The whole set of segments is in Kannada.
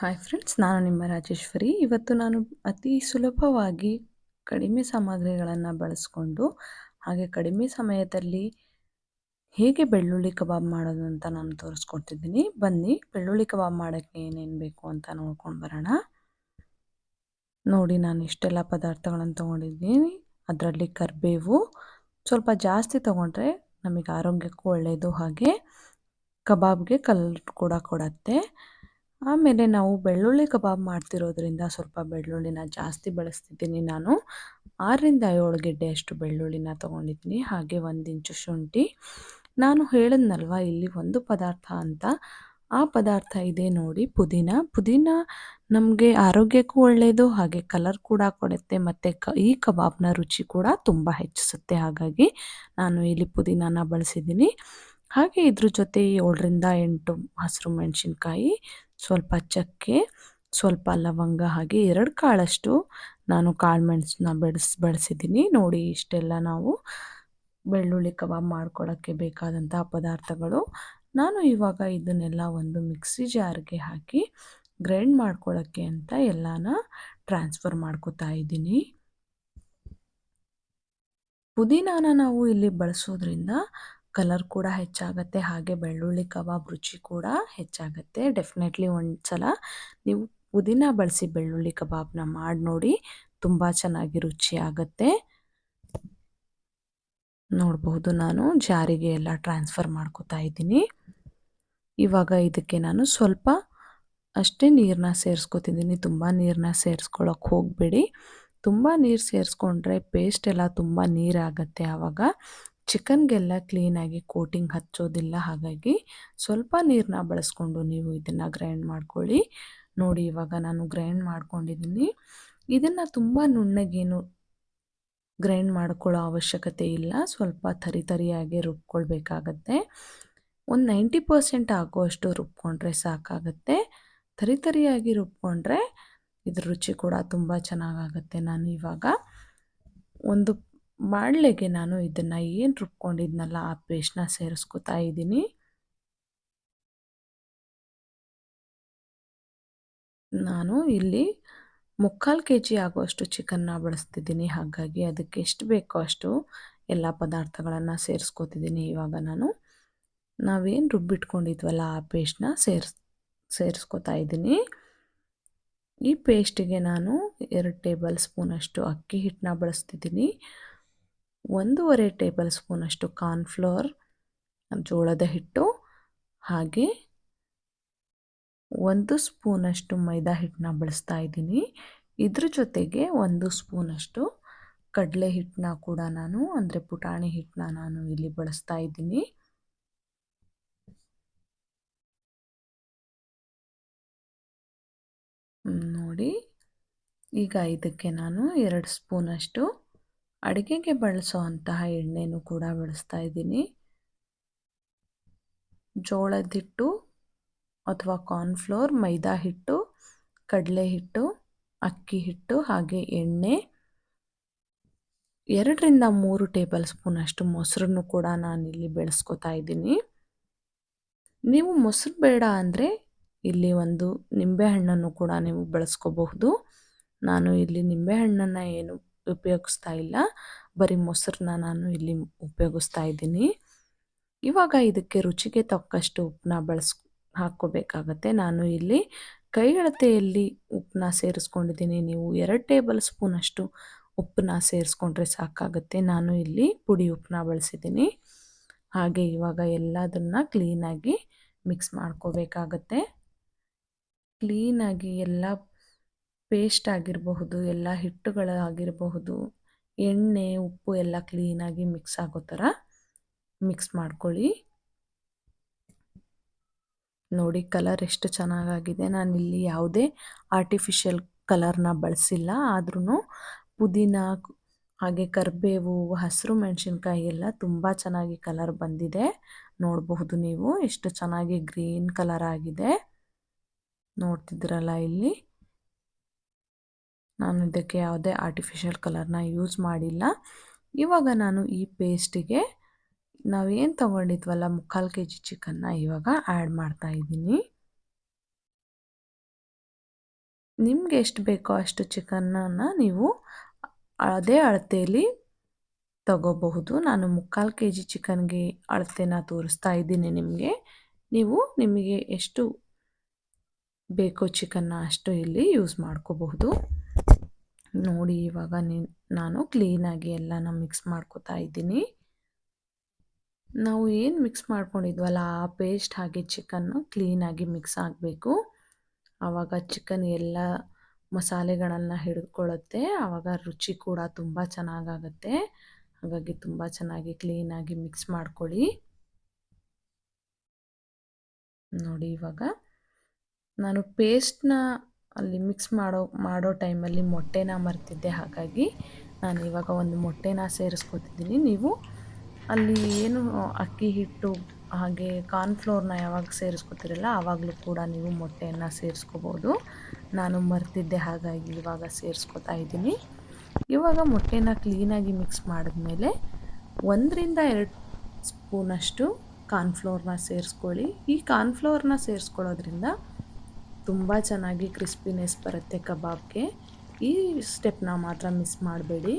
ಹಾಯ್ ಫ್ರೆಂಡ್ಸ್ ನಾನು ನಿಮ್ಮ ರಾಜೇಶ್ವರಿ. ಇವತ್ತು ನಾನು ಅತಿ ಸುಲಭವಾಗಿ ಕಡಿಮೆ ಸಾಮಗ್ರಿಗಳನ್ನು ಬಳಸ್ಕೊಂಡು, ಹಾಗೆ ಕಡಿಮೆ ಸಮಯದಲ್ಲಿ ಹೇಗೆ ಬೆಳ್ಳುಳ್ಳಿ ಕಬಾಬ್ ಮಾಡೋದು ಅಂತ ನಾನು ತೋರಿಸ್ಕೊಡ್ತಿದ್ದೀನಿ. ಬನ್ನಿ, ಬೆಳ್ಳುಳ್ಳಿ ಕಬಾಬ್ ಮಾಡೋಕ್ಕೆ ಏನೇನು ಬೇಕು ಅಂತ ನೋಡ್ಕೊಂಡು ಬರೋಣ. ನೋಡಿ, ನಾನು ಇಷ್ಟೆಲ್ಲ ಪದಾರ್ಥಗಳನ್ನು ತೊಗೊಂಡಿದ್ದೀನಿ. ಅದರಲ್ಲಿ ಕರಿಬೇವು ಸ್ವಲ್ಪ ಜಾಸ್ತಿ ತೊಗೊಂಡ್ರೆ ನಮಗೆ ಆರೋಗ್ಯಕ್ಕೂ ಒಳ್ಳೆಯದು ಹಾಗೆ ಕಬಾಬ್ಗೆ ಕಲರ್ ಕೂಡ ಕೊಡತ್ತೆ. ಆಮೇಲೆ ನಾವು ಬೆಳ್ಳುಳ್ಳಿ ಕಬಾಬ್ ಮಾಡ್ತಿರೋದ್ರಿಂದ ಸ್ವಲ್ಪ ಬೆಳ್ಳುಳ್ಳಿನ ಜಾಸ್ತಿ ಬಳಸ್ತಿದ್ದೀನಿ ನಾನು. ಆರರಿಂದ ಏಳು ಗೆಡ್ಡೆಯಷ್ಟು ಬೆಳ್ಳುಳ್ಳಿನ ತೊಗೊಂಡಿದ್ದೀನಿ. ಹಾಗೆ ಒಂದು ಇಂಚು ಶುಂಠಿ. ನಾನು ಹೇಳಿದ್ನಲ್ವ, ಇಲ್ಲಿ ಒಂದು ಪದಾರ್ಥ ಅಂತ. ಆ ಪದಾರ್ಥ ಇದೆ ನೋಡಿ, ಪುದೀನ. ಪುದೀನ ನಮಗೆ ಆರೋಗ್ಯಕ್ಕೂ ಒಳ್ಳೆಯದು ಹಾಗೆ ಕಲರ್ ಕೂಡ ಕೊಡುತ್ತೆ, ಮತ್ತು ಕ, ಈ ಕಬಾಬ್ನ ರುಚಿ ಕೂಡ ತುಂಬ ಹೆಚ್ಚಿಸುತ್ತೆ. ಹಾಗಾಗಿ ನಾನು ಇಲ್ಲಿ ಪುದೀನಾನ ಬಳಸಿದ್ದೀನಿ. ಹಾಗೆ ಇದ್ರ ಜೊತೆ ಏಳರಿಂದ ಎಂಟು ಹಸಿರು ಮೆಣಸಿನ್ಕಾಯಿ, ಸ್ವಲ್ಪ ಚಕ್ಕೆ, ಸ್ವಲ್ಪ ಲವಂಗ, ಹಾಗೆ ಎರಡು ಕಾಳಷ್ಟು ನಾನು ಕಾಳು ಮೆಣಸನ್ನ ಬೆಳೆಸ್, ಬಳಸಿದ್ದೀನಿ. ನೋಡಿ ಇಷ್ಟೆಲ್ಲ ನಾವು ಬೆಳ್ಳುಳ್ಳಿ ಕಬಾಬ್ ಮಾಡ್ಕೊಳ್ಳೋಕ್ಕೆ ಬೇಕಾದಂಥ ಪದಾರ್ಥಗಳು. ನಾನು ಇವಾಗ ಇದನ್ನೆಲ್ಲ ಒಂದು ಮಿಕ್ಸಿ ಜಾರ್ಗೆ ಹಾಕಿ ಗ್ರೈಂಡ್ ಮಾಡ್ಕೊಳ್ಳೋಕ್ಕೆ ಅಂತ ಎಲ್ಲನ ಟ್ರಾನ್ಸ್ಫರ್ ಮಾಡ್ಕೋತಾ ಇದ್ದೀನಿ. ಪುದೀನಾನ ನಾವು ಇಲ್ಲಿ ಬಳಸೋದ್ರಿಂದ ಕಲರ್ ಕೂಡ ಹೆಚ್ಚಾಗುತ್ತೆ, ಹಾಗೆ ಬೆಳ್ಳುಳ್ಳಿ, ಕಬಾಬ್, ರುಚಿ ಕೂಡ ಹೆಚ್ಚಾಗುತ್ತೆ. ಡೆಫಿನೆಟ್ಲಿ ಒಂದು ಸಲ ನೀವು ಪುದೀನ ಬಳಸಿ ಬೆಳ್ಳುಳ್ಳಿ ಕಬಾಬ್ನ ಮಾಡಿ ನೋಡಿ, ತುಂಬ ಚೆನ್ನಾಗಿ ರುಚಿ ಆಗುತ್ತೆ. ನೋಡಬಹುದು ನಾನು, ಜಾರಿಗೆ ಎಲ್ಲ ಟ್ರಾನ್ಸ್ಫರ್ ಮಾಡ್ಕೋತಾ ಇದ್ದೀನಿ. ಇವಾಗ ಇದಕ್ಕೆ ನಾನು ಸ್ವಲ್ಪ ಅಷ್ಟೇ ನೀರನ್ನ ಸೇರಿಸ್ಕೊತಿದ್ದೀನಿ, ತುಂಬ ನೀರನ್ನ ಸೇರಿಸ್ಕೊಳ್ಳೋಕೆ ಹೋಗಬೇಡಿ. ತುಂಬ ನೀರು ಸೇರಿಸ್ಕೊಂಡ್ರೆ ಪೇಸ್ಟ್ ಎಲ್ಲ ತುಂಬ ನೀರಾಗತ್ತೆ ಆವಾಗ. ಚಿಕನ್ಗೆಲ್ಲ ಕ್ಲೀನಾಗಿ ಕೋಟಿಂಗ್ ಹಚ್ಚೋದಿಲ್ಲ, ಹಾಗಾಗಿ ಸ್ವಲ್ಪ ನೀರನ್ನ ಬಳಸ್ಕೊಂಡು ನೀವು ಇದನ್ನು ಗ್ರೈಂಡ್ ಮಾಡ್ಕೊಳ್ಳಿ. ನೋಡಿ, ಇವಾಗ ನಾನು ಗ್ರೈಂಡ್ ಮಾಡ್ಕೊಂಡಿದ್ದೀನಿ. ಇದನ್ನು ತುಂಬ ನುಣ್ಣಗೇನು ಗ್ರೈಂಡ್ ಮಾಡ್ಕೊಳ್ಳೋ ಅವಶ್ಯಕತೆ ಇಲ್ಲ. ಸ್ವಲ್ಪ ತರಿ ತರಿಯಾಗಿ ರುಬ್ಕೊಳ್ಬೇಕಾಗತ್ತೆ. ಒಂದು ನೈಂಟಿ ಪರ್ಸೆಂಟ್ ಆಗುವಷ್ಟು ರುಬ್ಕೊಂಡ್ರೆ ಸಾಕಾಗತ್ತೆ. ತರಿ ತರಿಯಾಗಿ ರುಬ್ಕೊಂಡ್ರೆ ಇದ್ರ ರುಚಿ ಕೂಡ ತುಂಬ ಚೆನ್ನಾಗಾಗತ್ತೆ ನಾನು ಇವಾಗ. ಒಂದು ಬಾಣಲೆಗೆ ನಾನು ಇದನ್ನು ಏನು ರುಬ್ಕೊಂಡಿದ್ನಲ್ಲ ಆ ಪೇಸ್ಟ್ನ ಸೇರಿಸ್ಕೊತಾ ಇದ್ದೀನಿ. ನಾನು ಇಲ್ಲಿ ಮುಕ್ಕಾಲು ಕೆ ಜಿ ಆಗುವಷ್ಟು ಚಿಕನ್ನ ಬಳಸ್ತಿದ್ದೀನಿ. ಹಾಗಾಗಿ ಅದಕ್ಕೆ ಎಷ್ಟು ಬೇಕೋ ಅಷ್ಟು ಎಲ್ಲ ಪದಾರ್ಥಗಳನ್ನು ಸೇರಿಸ್ಕೊತಿದ್ದೀನಿ ಇವಾಗ ನಾನು. ನಾವೇನು ರುಬ್ಬಿಟ್ಕೊಂಡಿದ್ವಲ್ಲ ಆ ಪೇಸ್ಟ್ನ ಸೇರಿಸ್, ಸೇರಿಸ್ಕೊತಾ ಇದ್ದೀನಿ. ಈ ಪೇಸ್ಟಿಗೆ ನಾನು ಎರಡು ಟೇಬಲ್ ಸ್ಪೂನಷ್ಟು ಅಕ್ಕಿ ಹಿಟ್ಟನ್ನ ಬಳಸ್ತಿದ್ದೀನಿ. ಒಂದೂವರೆ ಟೇಬಲ್ ಸ್ಪೂನಷ್ಟು ಕಾರ್ನ್ಫ್ಲೋರ್, ಜೋಳದ ಹಿಟ್ಟು ಹಾಗೆ ಒಂದು ಸ್ಪೂನಷ್ಟು ಮೈದಾ ಹಿಟ್ಟನ್ನ ಬಳಸ್ತಾ ಇದ್ದೀನಿ. ಇದ್ರ ಜೊತೆಗೆ ಒಂದು ಸ್ಪೂನಷ್ಟು ಕಡಲೆ ಹಿಟ್ಟನ್ನ ಕೂಡ ನಾನು, ಅಂದರೆ ಪುಟಾಣಿ ಹಿಟ್ಟನ್ನ ನಾನು ಇಲ್ಲಿ ಬಳಸ್ತಾ ಇದ್ದೀನಿ. ನೋಡಿ. ಈಗ ಇದಕ್ಕೆ ನಾನು ಎರಡು ಸ್ಪೂನಷ್ಟು ಅಡುಗೆಗೆ ಬಳಸುವಂತಹ ಅಂತಹ ಎಣ್ಣೆನೂ ಕೂಡ ಬಳಸ್ತಾ ಇದ್ದೀನಿ. ಜೋಳದ ಹಿಟ್ಟು ಅಥವಾ ಕಾರ್ನ್ಫ್ಲೋರ್ ಮೈದಾ ಹಿಟ್ಟು, ಕಡಲೆ ಹಿಟ್ಟು, ಅಕ್ಕಿ ಹಿಟ್ಟು ಹಾಗೆ ಎಣ್ಣೆ. ಎರಡರಿಂದ ಮೂರು ಟೇಬಲ್ ಸ್ಪೂನ್ ಅಷ್ಟು ಮೊಸರನ್ನು ಕೂಡ ನಾನಿಲ್ಲಿ ಬೆಳೆಸ್ಕೊತಾ ಇದ್ದೀನಿ. ನೀವು ಮೊಸರು ಬೇಡ ಅಂದರೆ ಇಲ್ಲಿ ಒಂದು ನಿಂಬೆಹಣ್ಣನ್ನು ಕೂಡ ನೀವು ಬಳಸ್ಕೋಬಹುದು. ನಾನು ಇಲ್ಲಿ ನಿಂಬೆಹಣ್ಣನ್ನು ಏನು ಉಪಯೋಗಿಸ್ತಾ ಇಲ್ಲ. ಬರೀ ಮೊಸರನ್ನ ನಾನು ಇಲ್ಲಿ ಉಪಯೋಗಿಸ್ತಾ ಇದ್ದೀನಿ. ಇವಾಗ ಇದಕ್ಕೆ ರುಚಿಗೆ ತಕ್ಕಷ್ಟು ಉಪ್ಪನ್ನ ಬಳಸ್, ಹಾಕ್ಕೋಬೇಕಾಗತ್ತೆ. ನಾನು ಇಲ್ಲಿ ಕೈಗಳತೆಯಲ್ಲಿ ಉಪ್ಪನ್ನ ಸೇರಿಸ್ಕೊಂಡಿದ್ದೀನಿ. ನೀವು ಎರಡು ಟೇಬಲ್ ಸ್ಪೂನಷ್ಟು ಉಪ್ಪನ್ನ ಸೇರಿಸ್ಕೊಂಡ್ರೆ ಸಾಕಾಗುತ್ತೆ. ನಾನು ಇಲ್ಲಿ ಪುಡಿ ಉಪ್ಪನ್ನ ಬಳಸಿದ್ದೀನಿ. ಹಾಗೆ ಇವಾಗ ಎಲ್ಲದನ್ನ ಕ್ಲೀನಾಗಿ ಮಿಕ್ಸ್ ಮಾಡ್ಕೋಬೇಕಾಗತ್ತೆ. ಕ್ಲೀನಾಗಿ ಎಲ್ಲ ಪೇಸ್ಟ್ ಆಗಿರಬಹುದು, ಎಲ್ಲ ಹಿಟ್ಟುಗಳಾಗಿರಬಹುದು ಎಣ್ಣೆ, ಉಪ್ಪು ಎಲ್ಲ ಕ್ಲೀನಾಗಿ ಮಿಕ್ಸ್ ಆಗೋ ಥರ ಮಿಕ್ಸ್ ಮಾಡ್ಕೊಳ್ಳಿ. ನೋಡಿ ಕಲರ್ ಎಷ್ಟು ಚೆನ್ನಾಗಾಗಿದೆ. ಇಲ್ಲಿ ಯಾವುದೇ ಆರ್ಟಿಫಿಷಿಯಲ್ ಕಲರ್ನ ಬಳಸಿಲ್ಲ. ಆದ್ರೂ ಪುದೀನ, ಹಾಗೆ ಕರಿಬೇವು, ಹಸಿರು ಮೆಣಸಿನ್ಕಾಯಿ ಎಲ್ಲ ತುಂಬ ಚೆನ್ನಾಗಿ ಕಲರ್ ಬಂದಿದೆ. ನೋಡಬಹುದು ನೀವು. ಎಷ್ಟು ಚೆನ್ನಾಗಿ ಗ್ರೀನ್ ಕಲರ್ ಆಗಿದೆ. ನೋಡ್ತಿದ್ದೀರಲ್ಲ ಇಲ್ಲಿ? ನಾನು ಇದಕ್ಕೆ ಯಾವುದೇ ಆರ್ಟಿಫಿಷಿಯಲ್ ಕಲರ್ನ ಯೂಸ್ ಮಾಡಿಲ್ಲ. ಇವಾಗ ನಾನು ಈ ಪೇಸ್ಟಿಗೆ ನಾವೇನು ತೊಗೊಂಡಿದ್ವಲ್ಲ ಮುಕ್ಕಾಲು ಕೆ ಜಿ ಚಿಕನ್ನ ಇವಾಗ ಆ್ಯಡ್ ಮಾಡ್ತಾ ಇದ್ದೀನಿ. ನಿಮ್ಗೆ ಎಷ್ಟು ಬೇಕೋ ಅಷ್ಟು ಚಿಕನ್ನ ನೀವು ಅದೇ ಅಳತೆಯಲ್ಲಿ ತಗೋಬಹುದು. ನಾನು ಮುಕ್ಕಾಲು ಕೆ ಜಿ ಚಿಕನ್ಗೆ ಅಳತೆನ ತೋರಿಸ್ತಾ ಇದ್ದೀನಿ ನಿಮಗೆ. ನೀವು ನಿಮಗೆ ಎಷ್ಟು ಬೇಕೋ ಚಿಕನ್ನ ಅಷ್ಟು ಇಲ್ಲಿ ಯೂಸ್ ಮಾಡ್ಕೋಬಹುದು. ನೋಡಿ ಇವಾಗ ನಾನು ಕ್ಲೀನಾಗಿ ಎಲ್ಲನ ಮಿಕ್ಸ್ ಮಾಡ್ಕೋತಾ ಇದ್ದೀನಿ. ನಾವು ಏನು ಮಿಕ್ಸ್ ಮಾಡ್ಕೊಂಡಿದ್ವಲ್ಲ, ಆ ಪೇಸ್ಟ್ ಹಾಗೆ ಚಿಕನ್ನು ಕ್ಲೀನಾಗಿ ಮಿಕ್ಸ್ ಆಗಬೇಕು. ಆವಾಗ ಚಿಕನ್ ಎಲ್ಲ ಮಸಾಲೆಗಳನ್ನು ಹಿಡಿದುಕೊಳ್ಳುತ್ತೆ ಆವಾಗ ರುಚಿ ಕೂಡ ತುಂಬ ಚೆನ್ನಾಗಾಗತ್ತೆ. ಹಾಗಾಗಿ ತುಂಬ ಚೆನ್ನಾಗಿ ಕ್ಲೀನಾಗಿ ಮಿಕ್ಸ್ ಮಾಡ್ಕೊಳ್ಳಿ. ನೋಡಿ ಇವಾಗ, ನಾನು ಪೇಸ್ಟ್ನ ಅಲ್ಲಿ ಮಿಕ್ಸ್ ಮಾಡೋ ಮಾಡೋ ಟೈಮಲ್ಲಿ ಮೊಟ್ಟೆನ ಮರ್ತಿದ್ದೆ. ಹಾಗಾಗಿ ನಾನು ಇವಾಗ ಒಂದು ಮೊಟ್ಟೆನ ಸೇರಿಸ್ಕೊತಿದ್ದೀನಿ. ನೀವು ಅಲ್ಲಿ ಏನು ಅಕ್ಕಿ ಹಿಟ್ಟು, ಹಾಗೆ ಕಾರ್ನ್ಫ್ಲೋರ್ನ ಯಾವಾಗ ಸೇರಿಸ್ಕೊತಿರಲ್ಲ ಆವಾಗಲೂ ಕೂಡ ನೀವು ಮೊಟ್ಟೆಯನ್ನು ಸೇರಿಸ್ಕೋಬೋದು. ನಾನು ಮರ್ತಿದ್ದೆ, ಹಾಗಾಗಿ ಇವಾಗ ಸೇರಿಸ್ಕೊತಾ ಇದ್ದೀನಿ. ಇವಾಗ ಮೊಟ್ಟೆನ ಕ್ಲೀನಾಗಿ ಮಿಕ್ಸ್ ಮಾಡಿದ್ಮೇಲೆ ಒಂದರಿಂದ ಎರಡು ಸ್ಪೂನಷ್ಟು ಕಾರ್ನ್ಫ್ಲೋರ್ನ ಸೇರಿಸ್ಕೊಳ್ಳಿ. ಈ ಕಾರ್ನ್ಫ್ಲೋರ್ನ ಸೇರಿಸ್ಕೊಳ್ಳೋದ್ರಿಂದ ತುಂಬ ಚೆನ್ನಾಗಿ ಕ್ರಿಸ್ಪಿನೆಸ್ ಬರುತ್ತೆ ಕಬಾಬ್ಗೆ. ಈ ಸ್ಟೆಪ್ನ ಮಾತ್ರ ಮಿಸ್ ಮಾಡಬೇಡಿ.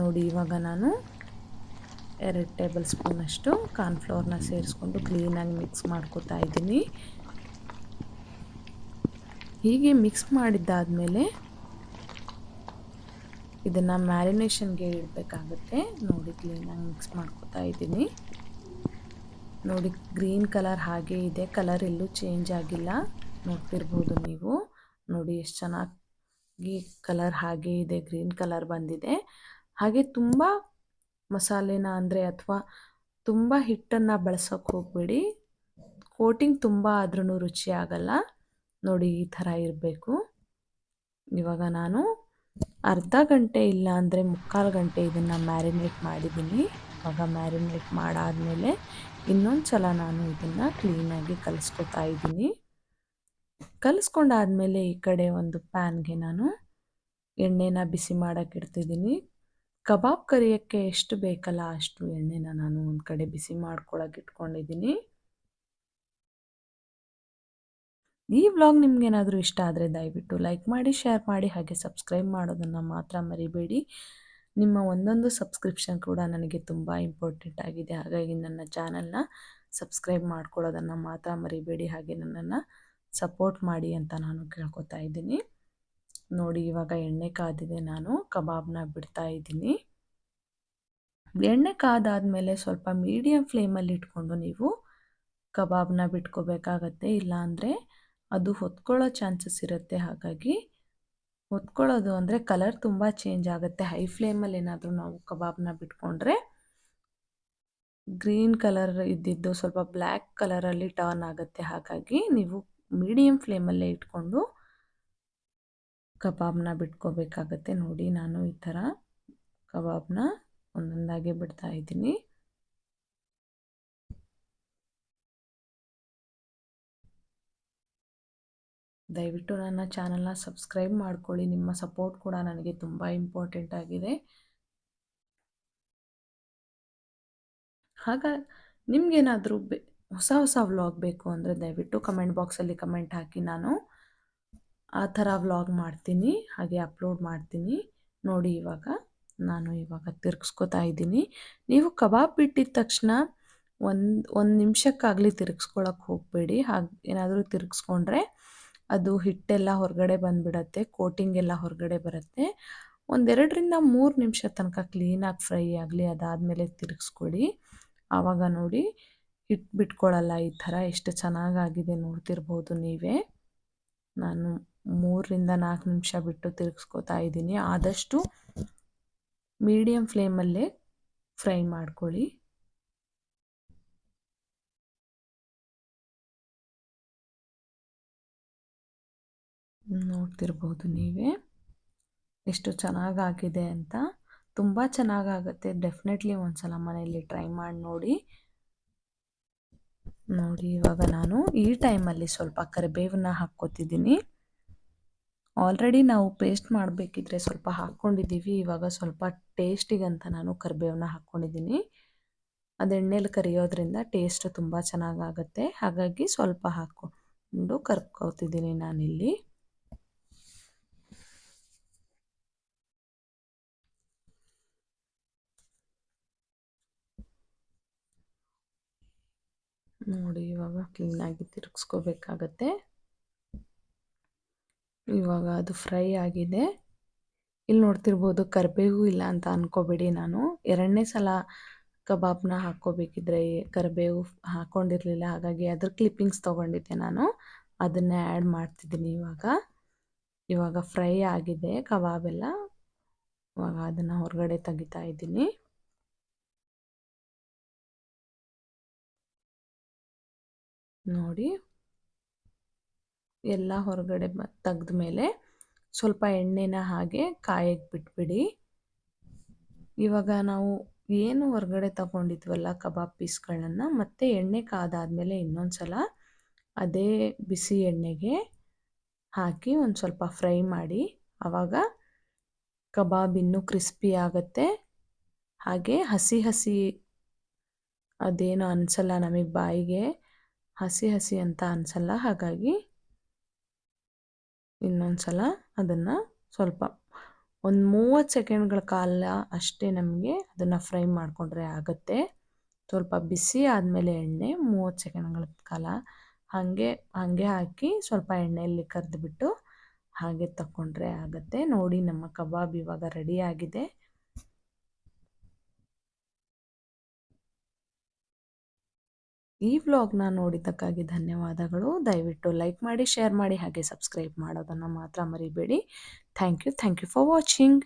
ನೋಡಿ ಇವಾಗ ನಾನು ಎರಡು ಟೇಬಲ್ ಸ್ಪೂನಷ್ಟು ಕಾರ್ನ್ಫ್ಲೋರ್ನ ಸೇರಿಸ್ಕೊಂಡು ಕ್ಲೀನಾಗಿ ಮಿಕ್ಸ್ ಮಾಡ್ಕೋತಾ ಇದ್ದೀನಿ. ಹೀಗೆ ಮಿಕ್ಸ್ ಮಾಡಿದ್ದಾದಮೇಲೆ ಇದನ್ನು ಮ್ಯಾರಿನೇಷನ್ಗೆ ಇಡಬೇಕಾಗುತ್ತೆ. ನೋಡಿ ಕ್ಲೀನಾಗಿ ಮಿಕ್ಸ್ ಮಾಡ್ಕೋತಾ ಇದ್ದೀನಿ. ನೋಡಿ ಗ್ರೀನ್ ಕಲರ್ ಹಾಗೆ ಇದೆ. ಕಲರ್ ಎಲ್ಲೂ ಚೇಂಜ್ ಆಗಿಲ್ಲ. ನೋಡ್ತಿರ್ಬೋದು ನೀವು. ನೋಡಿ ಎಷ್ಟು ಚೆನ್ನಾಗಿ ಕಲರ್ ಹಾಗೆ ಇದೆ ಗ್ರೀನ್ ಕಲರ್ ಬಂದಿದೆ. ಹಾಗೆ ತುಂಬ ಮಸಾಲೆನ ಅಂದರೆ ಅಥವಾ ತುಂಬ ಹಿಟ್ಟನ್ನು ಬಳಸೋಕೆ ಹೋಗಬೇಡಿ. ಕೋಟಿಂಗ್ ತುಂಬ ಆದ್ರೂ ರುಚಿ ಆಗಲ್ಲ. ನೋಡಿ ಈ ಥರ ಇರಬೇಕು. ಇವಾಗ ನಾನು ಅರ್ಧ ಗಂಟೆ ಇಲ್ಲ ಅಂದರೆ ಮುಕ್ಕಾಲು ಗಂಟೆ ಇದನ್ನು ಮ್ಯಾರಿನೇಟ್ ಮಾಡಿದ್ದೀನಿ. ಇವಾಗ ಮ್ಯಾರಿನೇಟ್ ಮಾಡಾದಮೇಲೆ ಇನ್ನೊಂದು ಸಲ ನಾನು ಇದನ್ನು ಕ್ಲೀನಾಗಿ ಕಲಿಸ್ಕೊತಾ ಇದ್ದೀನಿ. ಕಲಿಸ್ಕೊಂಡಾದಮೇಲೆ ಈ ಕಡೆ ಒಂದು ಪ್ಯಾನ್ಗೆ ನಾನು ಎಣ್ಣೆನ ಬಿಸಿ ಮಾಡೋಕ್ಕೆ ಇಡ್ತಿದ್ದೀನಿ. ಕಬಾಬ್ ಕರಿಯೋಕ್ಕೆ ಎಷ್ಟು ಬೇಕಲ್ಲ ಅಷ್ಟು ಎಣ್ಣೆನ ನಾನು ಒಂದು ಕಡೆ ಬಿಸಿ ಮಾಡ್ಕೊಳಕ್ಕೆ ಇಟ್ಕೊಂಡಿದ್ದೀನಿ. ಈ ವ್ಲಾಗ್ ನಿಮ್ಗೇನಾದರೂ ಇಷ್ಟ ಆದರೆ ದಯವಿಟ್ಟು ಲೈಕ್ ಮಾಡಿ, ಶೇರ್ ಮಾಡಿ, ಹಾಗೆ ಸಬ್ಸ್ಕ್ರೈಬ್ ಮಾಡೋದನ್ನು ಮಾತ್ರ ಮರಿಬೇಡಿ. ನಿಮ್ಮ ಒಂದೊಂದು ಸಬ್ಸ್ಕ್ರಿಪ್ಷನ್ ಕೂಡ ನನಗೆ ತುಂಬ ಇಂಪಾರ್ಟೆಂಟ್ ಆಗಿದೆ. ಹಾಗಾಗಿ ನನ್ನ ಚಾನಲ್ನ ಸಬ್ಸ್ಕ್ರೈಬ್ ಮಾಡ್ಕೊಳ್ಳೋದನ್ನು ಮಾತ್ರ ಮರಿಬೇಡಿ. ಹಾಗೆ ನನ್ನನ್ನು ಸಪೋರ್ಟ್ ಮಾಡಿ ಅಂತ ನಾನು ಕೇಳ್ಕೊತಾ ಇದ್ದೀನಿ. ನೋಡಿ, ಇವಾಗ ಎಣ್ಣೆ ಕಾದಿದೆ ನಾನು, ಕಬಾಬ್ನ ಬಿಡ್ತಾ ಇದ್ದೀನಿ. ಎಣ್ಣೆ ಕಾದಾದಮೇಲೆ ಸ್ವಲ್ಪ ಮೀಡಿಯಮ್ ಫ್ಲೇಮಲ್ಲಿ ಇಟ್ಕೊಂಡು ನೀವು ಕಬಾಬ್ನ ಬಿಟ್ಕೋಬೇಕಾಗತ್ತೆ. ಇಲ್ಲಾಂದರೆ ಅದು ಹೊತ್ಕೊಳ್ಳೋ ಚಾನ್ಸಸ್ ಇರುತ್ತೆ. ಹಾಗಾಗಿ ಹೊತ್ಕೊಳ್ಳೋದು ಅಂದರೆ ಕಲರ್ ತುಂಬ ಚೇಂಜ್ ಆಗುತ್ತೆ. ಹೈ ಫ್ಲೇಮಲ್ಲಿ ಏನಾದರೂ ನಾವು ಕಬಾಬ್ನ ಬಿಟ್ಕೊಂಡ್ರೆ ಗ್ರೀನ್ ಕಲರ್ ಇದ್ದಿದ್ದು ಸ್ವಲ್ಪ ಬ್ಲ್ಯಾಕ್ ಕಲರಲ್ಲಿ ಟರ್ನ್ ಆಗುತ್ತೆ. ಹಾಗಾಗಿ ನೀವು ಮೀಡಿಯಮ್ ಫ್ಲೇಮಲ್ಲೇ ಇಟ್ಕೊಂಡು ಕಬಾಬ್ನ ಬಿಟ್ಕೋಬೇಕಾಗತ್ತೆ. ನೋಡಿ ನಾನು ಈ ಥರ ಕಬಾಬ್ನ ಒಂದೊಂದಾಗೆ ಬಿಡ್ತಾ ಇದ್ದೀನಿ. ದಯವಿಟ್ಟು ನನ್ನ ಚಾನಲ್ನ ಸಬ್ಸ್ಕ್ರೈಬ್ ಮಾಡ್ಕೊಳ್ಳಿ. ನಿಮ್ಮ ಸಪೋರ್ಟ್ ಕೂಡ ನನಗೆ ತುಂಬ ಇಂಪಾರ್ಟೆಂಟ್ ಆಗಿದೆ. ಹಾಗ, ನಿಮಗೇನಾದರೂ ಬೆ ಹೊಸ ಹೊಸ ವ್ಲಾಗ್ ಬೇಕು ಅಂದರೆ ದಯವಿಟ್ಟು ಕಮೆಂಟ್ ಬಾಕ್ಸಲ್ಲಿ ಕಮೆಂಟ್ ಹಾಕಿ ನಾನು ಆ ಥರ ವ್ಲಾಗ್ ಮಾಡ್ತೀನಿ, ಹಾಗೆ ಅಪ್ಲೋಡ್ ಮಾಡ್ತೀನಿ. ನೋಡಿ ಇವಾಗ, ನಾನು ಇವಾಗ ತಿರ್ಗಿಸ್ಕೊತಾ ಇದ್ದೀನಿ. ನೀವು ಕಬಾಬ್ ಬಿಟ್ಟಿದ ತಕ್ಷಣ ಒಂದು ಒಂದು ನಿಮಿಷಕ್ಕಾಗಲಿ ತಿರುಗಿಸ್ಕೊಳಕ್ಕೆ ಹೋಗಬೇಡಿ. ಹಾಗೆ ಏನಾದರೂ ತಿರುಗಿಸ್ಕೊಂಡ್ರೆ ಅದು ಹಿಟ್ಟೆಲ್ಲ ಹೊರಗಡೆ ಬಂದುಬಿಡತ್ತೆ, ಕೋಟಿಂಗ್ ಎಲ್ಲ ಹೊರಗಡೆ ಬರುತ್ತೆ. ಒಂದೆರಡರಿಂದ ಮೂರು ನಿಮಿಷ ತನಕ ಕ್ಲೀನಾಗಿ ಫ್ರೈ ಆಗಲಿ ಅದಾದಮೇಲೆ ತಿರುಗಿಸ್ಕೊಡಿ. ಆವಾಗ ನೋಡಿ ಹಿಟ್ಟು ಬಿಟ್ಕೊಳ್ಳಲ್ಲ ಈ ಥರ. ಎಷ್ಟು ಚೆನ್ನಾಗಾಗಿದೆ ನೋಡ್ತಿರ್ಬೋದು ನೀವೇ. ನಾನು ಮೂರರಿಂದ ನಾಲ್ಕು ನಿಮಿಷ ಬಿಟ್ಟು ತಿರುಗಿಸ್ಕೊತಾ ಇದ್ದೀನಿ. ಆದಷ್ಟು ಮೀಡಿಯಮ್ ಫ್ಲೇಮಲ್ಲೇ ಫ್ರೈ ಮಾಡ್ಕೊಳ್ಳಿ. ನೋಡ್ತಿರ್ಬೋದು ನೀವೇ. ಎಷ್ಟು ಚೆನ್ನಾಗಾಗಿದೆ ಅಂತ. ತುಂಬ ಚೆನ್ನಾಗಾಗುತ್ತೆ. ಡೆಫಿನೆಟ್ಲಿ ಒಂದು ಸಲ ಮನೆಯಲ್ಲಿ ಟ್ರೈ ಮಾಡಿ ನೋಡಿ. ನೋಡಿ, ಇವಾಗ ನಾನು ಈ ಟೈಮಲ್ಲಿ ಸ್ವಲ್ಪ ಕರಿಬೇವನ್ನ ಹಾಕ್ಕೋತಿದ್ದೀನಿ. ಆಲ್ರೆಡಿ ನಾವು ಪೇಸ್ಟ್ ಮಾಡಬೇಕಿದ್ರೆ ಸ್ವಲ್ಪ ಹಾಕ್ಕೊಂಡಿದ್ದೀವಿ. ಇವಾಗ ಸ್ವಲ್ಪ ಟೇಸ್ಟಿಗಂತ ನಾನು ಕರಿಬೇವನ್ನ ಹಾಕ್ಕೊಂಡಿದ್ದೀನಿ. ಅದು ಎಣ್ಣೆಲಿ ಕರಿಯೋದ್ರಿಂದ ಟೇಸ್ಟ್ ತುಂಬ ಚೆನ್ನಾಗಾಗತ್ತೆ. ಹಾಗಾಗಿ ಸ್ವಲ್ಪ ಹಾಕ್ಕೊಂಡು ಕರ್ಕೋತಿದ್ದೀನಿ ನಾನಿಲ್ಲಿ. ನೋಡಿ, ಇವಾಗ ಕ್ಲೀನಾಗಿ ತಿರುಗಿಸ್ಕೋಬೇಕಾಗತ್ತೆ. ಇವಾಗ ಅದು ಫ್ರೈ ಆಗಿದೆ. ಇಲ್ಲಿ ನೋಡ್ತಿರ್ಬೋದು ಕರಿಬೇವು ಇಲ್ಲ ಅಂತ ಅಂದ್ಕೋಬೇಡಿ ನಾನು. ಎರಡನೇ ಸಲ ಕಬಾಬ್ನ ಹಾಕ್ಕೋಬೇಕಿದ್ರೆ ಕರಿಬೇವು ಹಾಕ್ಕೊಂಡಿರಲಿಲ್ಲ ಹಾಗಾಗಿ ಅದ್ರ ಕ್ಲಿಪ್ಪಿಂಗ್ಸ್ ತೊಗೊಂಡಿದ್ದೆ ನಾನು. ಅದನ್ನೇ ಆ್ಯಡ್ ಮಾಡ್ತಿದ್ದೀನಿ ಇವಾಗ. ಇವಾಗ ಫ್ರೈ ಆಗಿದೆ ಕಬಾಬೆಲ್ಲ. ಇವಾಗ ಅದನ್ನು ಹೊರಗಡೆ ತೆಗಿತಾ ಇದ್ದೀನಿ. ನೋಡಿ. ಎಲ್ಲ ಹೊರಗಡೆ ತೆಗೆದ ಮೇಲೆ ಸ್ವಲ್ಪ ಎಣ್ಣೆನ ಹಾಗೆ ಕಾಯಕ್ಕೆ ಬಿಟ್ಬಿಡಿ. ಇವಾಗ ನಾವು ಏನು ಹೊರಗಡೆ ತಗೊಂಡಿದ್ವಲ್ಲ ಕಬಾಬ್ ಪೀಸ್ಗಳನ್ನು, ಮತ್ತೆ ಎಣ್ಣೆ ಕಾದಾದ್ಮೇಲೆ ಇನ್ನೊಂದು ಸಲ ಅದೇ ಬಿಸಿ ಎಣ್ಣೆಗೆ ಹಾಕಿ ಒಂದು ಸ್ವಲ್ಪ ಫ್ರೈ ಮಾಡಿ, ಆವಾಗ ಕಬಾಬ್ ಇನ್ನೂ ಕ್ರಿಸ್ಪಿ ಆಗುತ್ತೆ. ಹಾಗೆ ಹಸಿ ಹಸಿ ಅದೇನು ಅನಿಸಲ್ಲ ನಮಗೆ ಬಾಯಿಗೆ. ಹಸಿ ಹಸಿ ಅಂತ ಅನಿಸಲ್ಲ, ಹಾಗಾಗಿ ಇನ್ನೊಂದು ಸಲ ಅದನ್ನು ಸ್ವಲ್ಪ ಒಂದು ಮೂವತ್ತು ಸೆಕೆಂಡ್ಗಳ ಕಾಲ ಅಷ್ಟೇ ನಮಗೆ ಅದನ್ನು ಫ್ರೈ ಮಾಡಿಕೊಂಡ್ರೆ ಆಗುತ್ತೆ. ಸ್ವಲ್ಪ ಬಿಸಿ ಆದಮೇಲೆ ಎಣ್ಣೆ ಮೂವತ್ತು ಸೆಕೆಂಡ್ಗಳ ಕಾಲ ಹಾಗೆ ಹಾಗೆ ಹಾಕಿ ಸ್ವಲ್ಪ ಎಣ್ಣೆಯಲ್ಲಿ ಕರೆದುಬಿಟ್ಟು ಹಾಗೆ ತಗೊಂಡ್ರೆ ಆಗುತ್ತೆ. ನೋಡಿ ನಮ್ಮ ಕಬಾಬ್ ಇವಾಗ ರೆಡಿ ಈ ವ್ಲಾಗ್ನ ನೋಡಿದ್ದಕ್ಕಾಗಿ ಧನ್ಯವಾದಗಳು. ದಯವಿಟ್ಟು ಲೈಕ್ ಮಾಡಿ, ಶೇರ್ ಮಾಡಿ ಹಾಗೆ ಸಬ್ಸ್ಕ್ರೈಬ್ ಮಾಡೋದನ್ನು ಮಾತ್ರ ಮರಿಬೇಡಿ. Thank you thank you for watching.